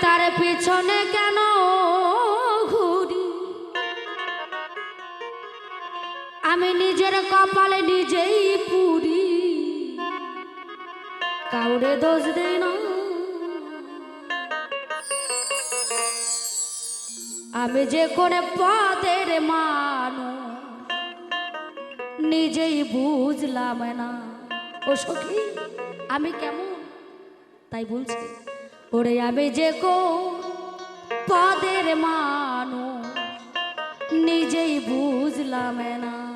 তার পিছনে কেন ঘুরি? আমি নিজের কপালে নিজেই পুরি। কাউরে দোষ দেই না। আমি যে করে পদের মানুষ, নিজেই বুঝলাম না। ও সখী, আমি কেমন? তাই বলছি। ওরে আমি যে কো পাদের মানু নিজেই বুঝলাম না।